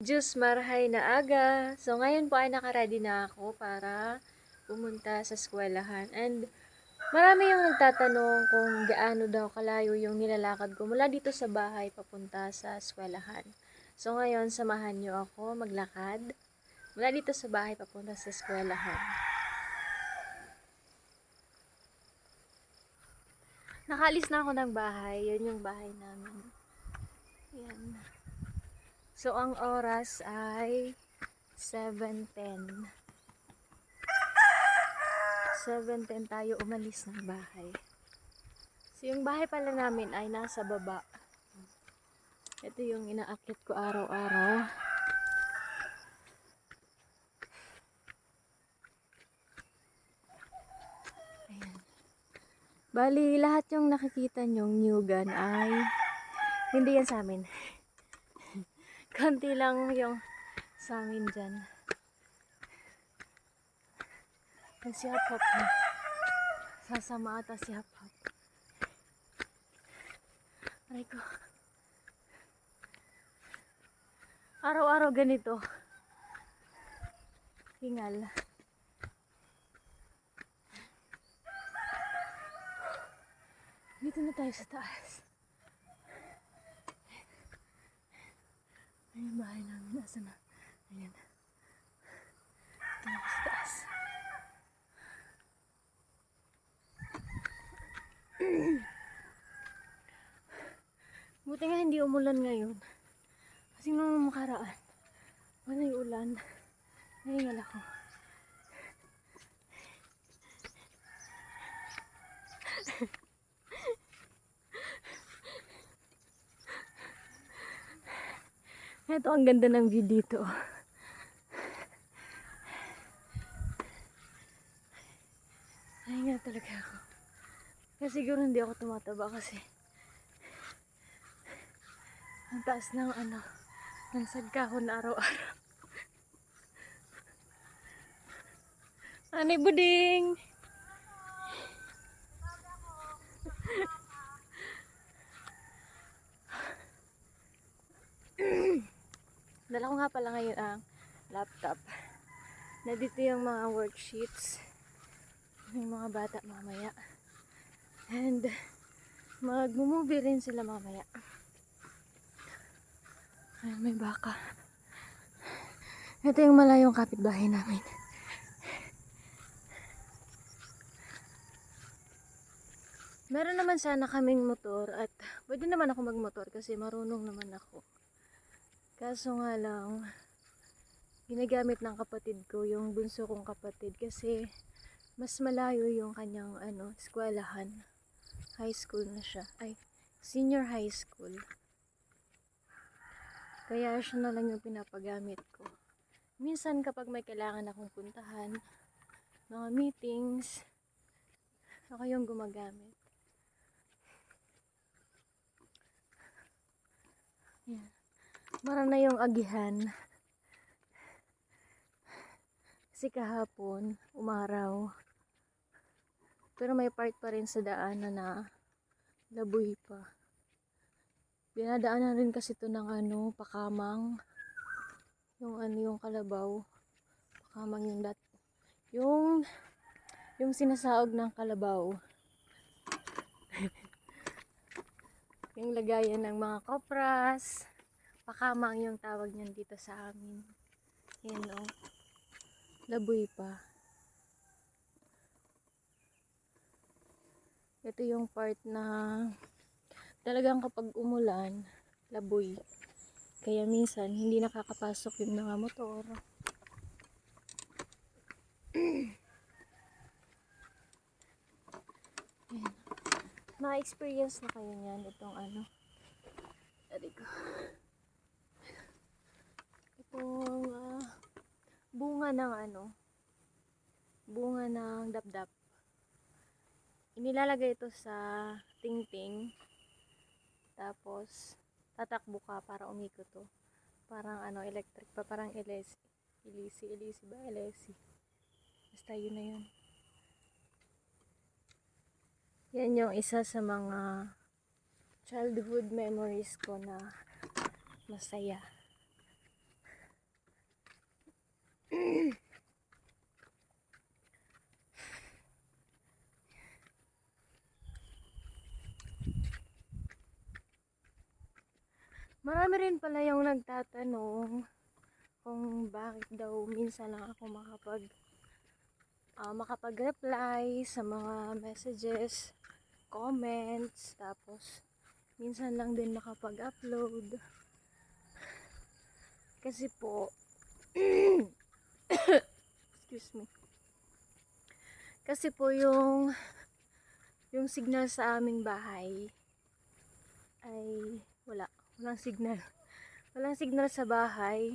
Diyos marhay na aga. So, ngayon po ay nakaready na ako para pumunta sa eskwelahan. And, marami yung nagtatanong kung gaano daw kalayo yung nilalakad ko mula dito sa bahay papunta sa eskwelahan. So, ngayon, samahan nyo ako maglakad mula dito sa bahay papunta sa eskwelahan. Nakalis na ako ng bahay. Yun yung bahay namin. Yan. So, ang oras ay 7.10. 7.10 tayo umalis ng bahay. So, yung bahay pala namin ay nasa baba. Ito yung inaakit ko araw-araw. Bali, lahat yung nakikita nyong nyugan ay hindi yan sa amin. Konti lang yung sa amin dyan. Ang si Hap Hap na. Sasama ata si Hap Hap. Aray ko. Araw-araw ganito. Hingal. Dito na tayo sa taas. Ayan bahay namin. Asa na? Ayan. Sa taas. Buti nga hindi umulan ngayon. Kasi nung makaraan, wala yung ulan. Nahingal ako. Ito ang ganda ng view dito. Nahingal talaga ako. Kaya siguro hindi ako tumataba kasi ang taas ng ano, ng sagkahon na araw-araw. Ani buding! Dala ko nga pala ngayon ang laptop. Na dito yung mga worksheets. Yung mga bata mamaya. And magmumovie rin sila mamaya. Ay, may baka. Ito yung malayong kapitbahay namin. Meron naman sana kaming motor at pwede naman ako magmotor kasi marunong naman ako. Kaso nga lang, ginagamit ng kapatid ko, yung bunso kong kapatid kasi mas malayo yung kanyang ano, eskwelahan. High school na siya. Ay, senior high school. Kaya siya na lang yung pinapagamit ko. Minsan kapag may kailangan akong puntahan, mga meetings, ako yung gumagamit. Yan. Mara na yung agihan. Kasi kahapon, umaraw. Pero may part pa rin sa daanan na labuy pa. Dinadaanan rin kasi to ng ano, pakamang. Yung ano, yung kalabaw. Pakamang yung dat. Yung, yung sinasaog ng kalabaw. yung lagayan ng mga kopras. Pakamang yung tawag niyan dito sa amin. Yan o. Laboy pa. Ito yung part na talagang kapag umulan, laboy. Kaya minsan hindi nakakapasok yung mga motor. Na-experience na kayo niyan itong ano. Dari ko. Itong ah, bunga ng ano. Bunga ng dapdap. Inilalagay ito sa tingting. Tapos, tatakbo ka para umikot to. Parang ano, electric pa. Parang LS. Ilisi, ilisi ba? LSC. Basta yun na yun. Yan yung isa sa mga childhood memories ko na masaya. Marami rin pala yung nagtatanong kung bakit daw minsan lang ako makapag uh, makapag-reply sa mga messages, comments, tapos minsan lang din makapag-upload. Kasi po excuse me. Kasi po yung yung signal sa aming bahay ay wala. Walang signal. Walang signal sa bahay.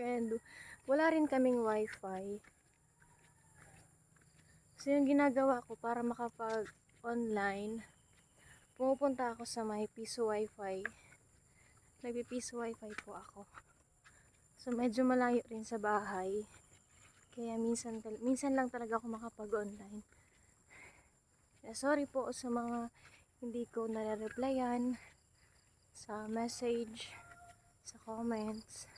And wala rin kaming wifi. So yung ginagawa ko para makapag online, pumupunta ako sa may piso wifi. Nagpipiso wifi po ako. So medyo malayo rin sa bahay. Kaya minsan, minsan lang talaga ako makapag-online. Kaya sorry po sa mga hindi ko nare-replyan sa message, sa comments.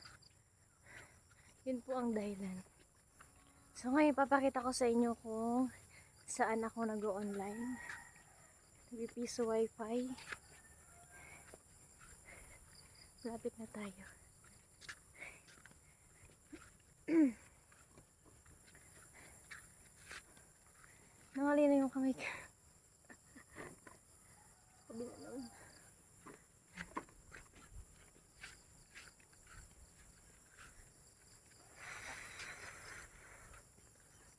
Yun po ang dahilan. So ngayon, papakita ko sa inyo kung saan ako nag-online. Nagpipiso wifi. Lapit na tayo. Nangali na yung kamay ko. Kabila naman.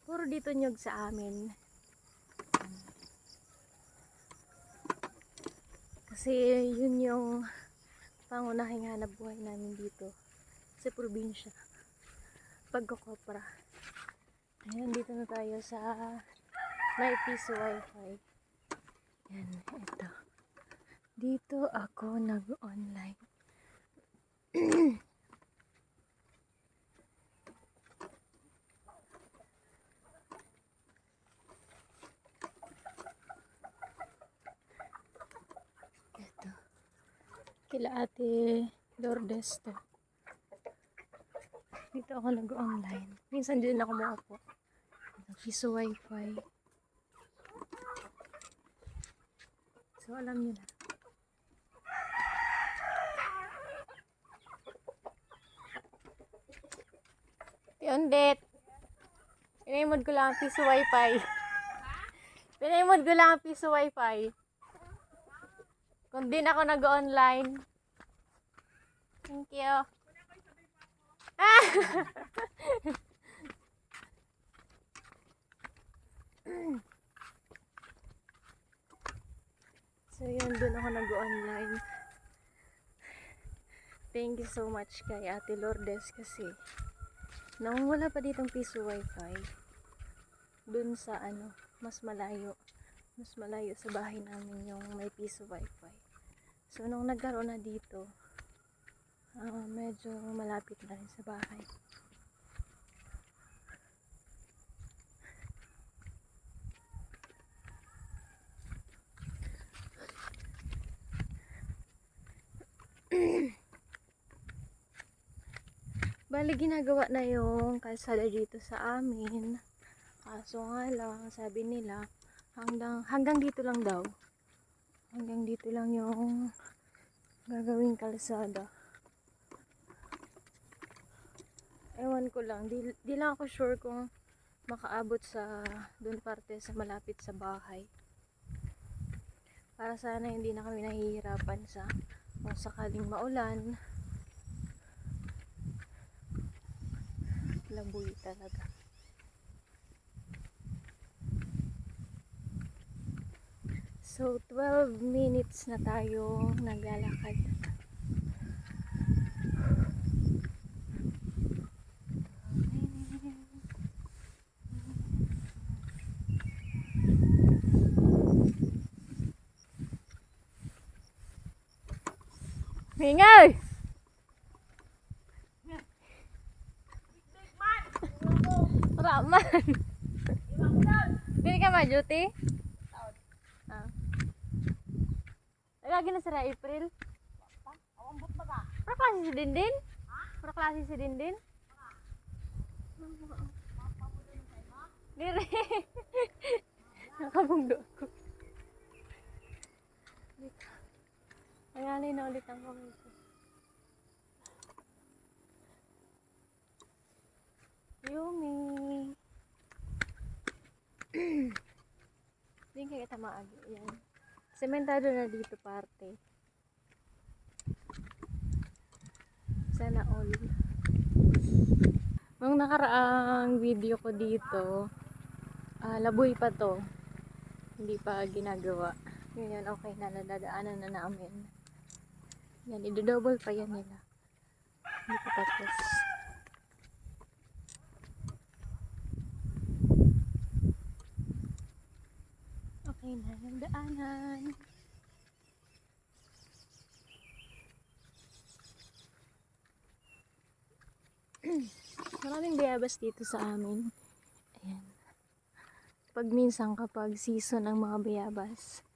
Puro dito nyog sa amin. Kasi yun yung pangunahing hanap buhay namin dito sa probinsya. Pagkokopra. Ayan, dito na tayo sa may piso wifi. Yan, ito. Dito ako nag-online. Ito. Kila ate Lourdes to. Dito ako nag-online. Minsan din ako maupo. Piso wifi. So, alam nyo na. Piyondit. Pinaimod ko lang ang piso wifi. Pinaimod ko lang ang piso wifi. Kung din ako nag-online. Thank you. Ah! So, yun, dun ako nag-online. Thank you so much kay Ate Lourdes kasi nang wala pa ditong piso wifi, dun sa ano, mas malayo. Mas malayo sa bahay namin yung may piso wifi. So, nung nagkaroon na dito, ah, medyo malapit na rin sa bahay. Bali, ginagawa na yung kalsada dito sa amin. Kaso nga lang, sabi nila, hanggang, hanggang dito lang daw. Hanggang dito lang yung gagawing kalsada. Ewan ko lang, di, di lang ako sure kung makaabot sa doon parte sa malapit sa bahay. Para sana hindi na kami nahihirapan sa kung sakaling maulan. Laboy talaga. So, 12 minutes na tayo naglalakad. Hingay! Raman! Dili ka ma-duty? Ah. Lagi na sila April? Para klase si Dindin? Para klase si Dindin? Dire. Nakabungdo ako. Kamay ko. Yumi. Hindi kaya kita maagi. Yan. Sementado na dito parte. Sana all. Nung nakaraang video ko dito, ah, laboy pa to. Hindi pa ginagawa. Ngayon, okay na, nadadaanan na namin. Yan, idodouble pa yan nila. Hindi pa tapos. Okay na yung daanan. Maraming bayabas dito sa amin. Ayan. Pag minsan kapag season ng mga bayabas,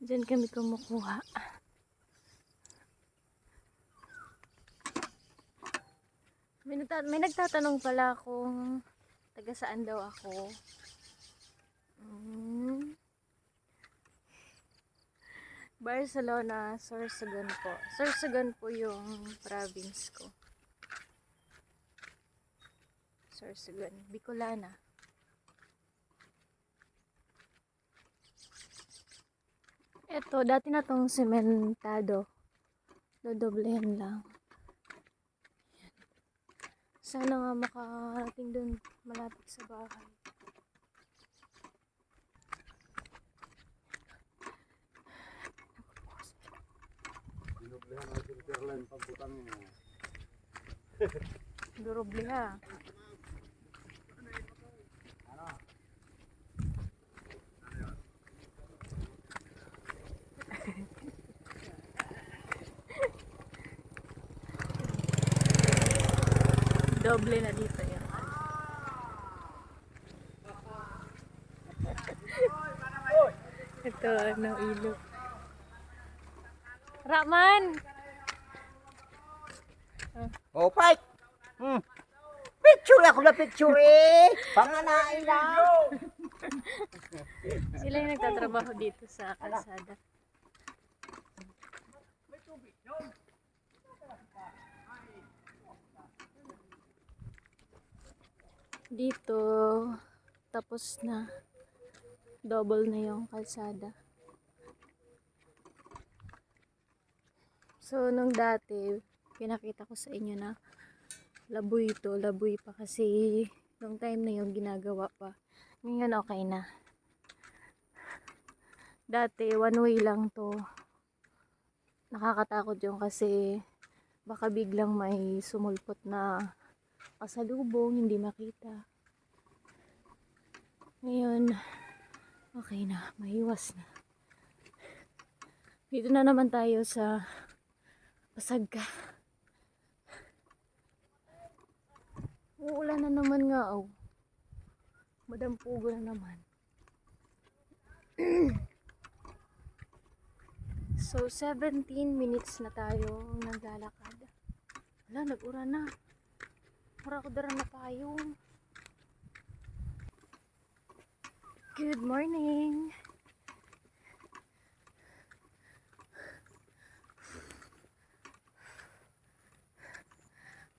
dyan kami kumukuha. May, nagta- may nagtatanong pala kung taga saan daw ako. Mm. Barcelona, Sorsogon po. Sorsogon po yung province ko. Sorsogon, Bicolana. Eto, dati na tong sementado. Dodoblehan lang. Sana nga makarating dun malapit sa bahay. Binublehan natin Caroline pagbutang niya. Duroble ha. Doble na dito yun. Ito, ano, ilog. Rahman! Oh, Pike! Hmm. Picture ako na picture eh! Panganain lang! Sila yung nagtatrabaho dito sa kalsada. Dito, tapos na. Double na yung kalsada. So, nung dati, pinakita ko sa inyo na laboy ito, laboy pa kasi nung time na yung ginagawa pa. Ngayon okay na. Dati, one way lang to. Nakakatakot yung kasi baka biglang may sumulpot na kasalubong, hindi makita. Ngayon, okay na, maiwas na. Dito na naman tayo sa Pasagka. Uulan na naman nga, oh. Madampugo na naman. so, 17 minutes na tayo naglalakad. Wala, nag-ura na. Mura ko dara na payong. Good morning.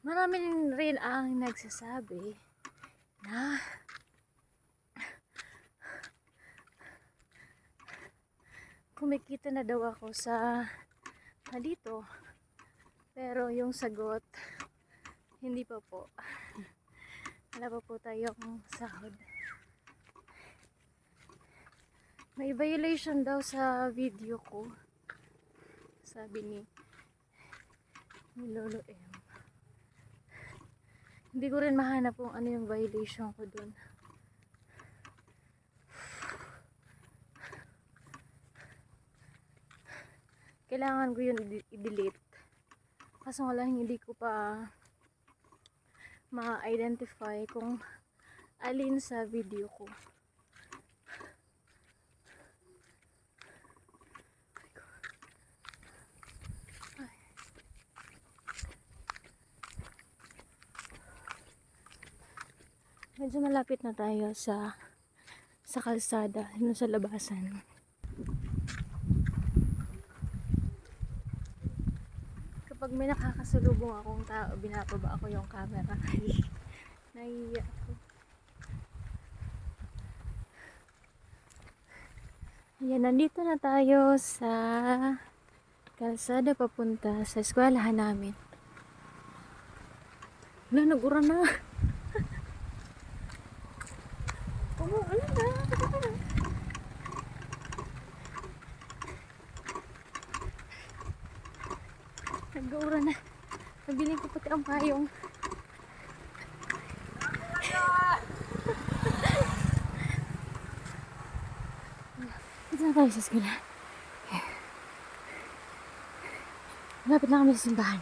Marami rin ang nagsasabi na kumikita na daw ako sa na dito. Pero yung sagot, hindi pa po. Wala pa po tayong sahod. May violation daw sa video ko. Sabi ni, ni Lolo M. Hindi ko rin mahanap kung ano yung violation ko dun. Kailangan ko yun i-delete. Kaso nga lang hindi ko pa ma-identify kung alin sa video ko. Medyo malapit na tayo sa sa kalsada, sa labasan. May nakakasalubong akong tao, binababa ako yung camera. Naiiyak ako. Ayan, nandito na tayo sa kalsada papunta sa eskwelahan namin. Wala, nag-ura na. Nag-ura na. Nabiling ko pati ang payong. Dito na tayo sa eskwela. Malapit na kami sa simbahan.